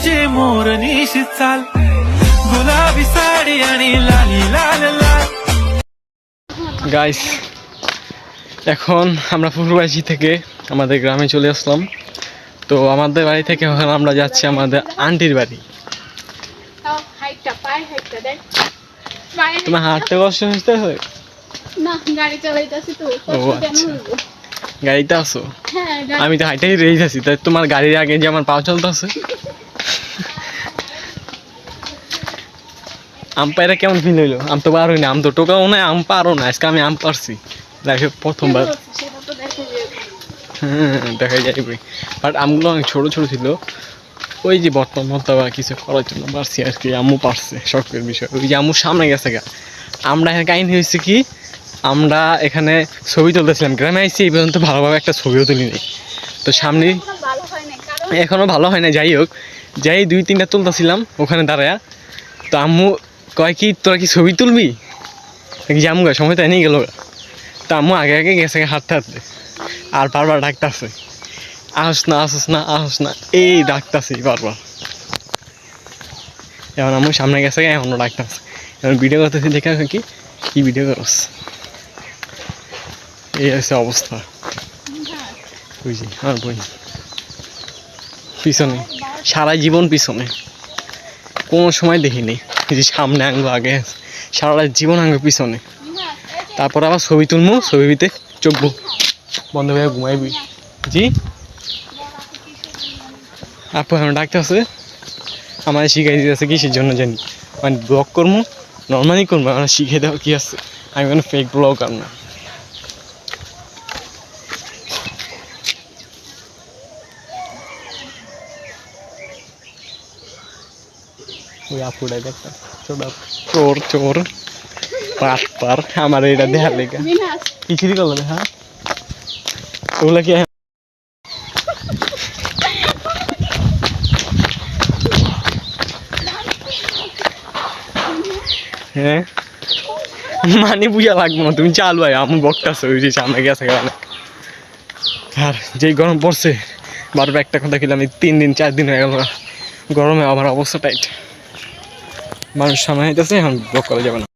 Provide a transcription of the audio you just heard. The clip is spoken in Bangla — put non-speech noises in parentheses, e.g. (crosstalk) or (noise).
तुझे मोरनीश चाल गुलाबी साडी आणि लाली लाल लाल গাইস এখন আমরা পূর্বাসী থেকে আমাদের গ্রামে চলে আসলাম তো আমাদের বাড়ি থেকে এখন আমরা যাচ্ছি আমাদের আন্টির বাড়ি তাও হাইটটা পায়ে হাইটটা দেখ পায়ে তোমার হাঁটতে কষ্ট হচ্ছে না গাড়ি চালাইতেছি তো ও, কষ্ট কেন আচ্ছা। হইবো? গাড়িতে আসো হ্যাঁ গাড়ি আমি তো হাইটাই রেই যাচ্ছি তাই তোমার গাড়ির আগে যে আমার পা চলতেছে (laughs) আম কেমন ফিল হইল? আম তো পারোই না আম তো টোকাও না আম পারো না আজকে আমি আম পারছি। প্রথমবার। দেখো যে হ্যাঁ দেখা যাবে বাট আমগুলো অনেক ছোট ছোট ছিল। ওই যে বর্তমান মতো বা কিছু করার জন্য পারছি আর কি, আম্মু পারছে শখের বিষয়। ওই যে আম্মু সামনে গেছে গা। আমরা এখানে কাহিনী হয়েছে কি, আমরা এখানে ছবি তুলতেছিলাম। গ্রামে আইসি এই পর্যন্ত ভালোভাবে একটা ছবিও তুলি নেই। তো সামনে এখনও ভালো হয় না যাই হোক, যাই দুই তিনটা তুলতেছিলাম ওখানে দাঁড়ায়া। তো আম্মু কয় কি, তোরা কি ছবি তুলবি? যাম গা সময় তাই নিয়ে গেল। তা আম্মু আগে আগে গেছে গা হাঁটতে আর বারবার ডাকতেছে। আসস না আসস না আসস না। এই ডাকতেছে বারবার। এখন আম্মু সামনে গেছে এখনও ডাকতেছে। এখন ভিডিও করতেছি, দেখা কি? কি ভিডিও করস? এই হচ্ছে অবস্থা। বুঝি, আর বই পিছনে, সারা জীবন পিছনে। কোনো সময় দেখিনি। যে সামনে আঙ্গ আগে সারাটা সারা জীবন আঙ্গো পিছনে। তারপর আবার ছবি তুলবো ছবিতে চোখবো। বন্ধ হয়ে ঘুমাইবি। জি? আপু, এখন ডাকতে আছে। আমার শিখাই দিতে দিতেছে কিসের জন্য জানি। মানে ব্লগ করব নর্মালি করব, আমার শিখিয়ে দেওয়া কি আছে? আমি কোনো ফেক ব্লগ আর না। ওই আপুটা দেখটা ছোট চোর চোর। পার পার আমার এটা দেখার লেগে। বিনাশ। কি চুরি করল দেখা ওগুলা কি হ্যাঁ? মানে বুঝা লাগবো না তুমি চাল ভাই আমার বকটাছে ওই যে সামনে গেছে কারণে আর যেই গরম পড়ছে বারবার একটা কথা খেলাম তিন দিন চার দিন হয়ে গেল গরমে আমার অবস্থা টাইট মানুষ সামনে হইতেছে এখন ব্লক করা যাবে না।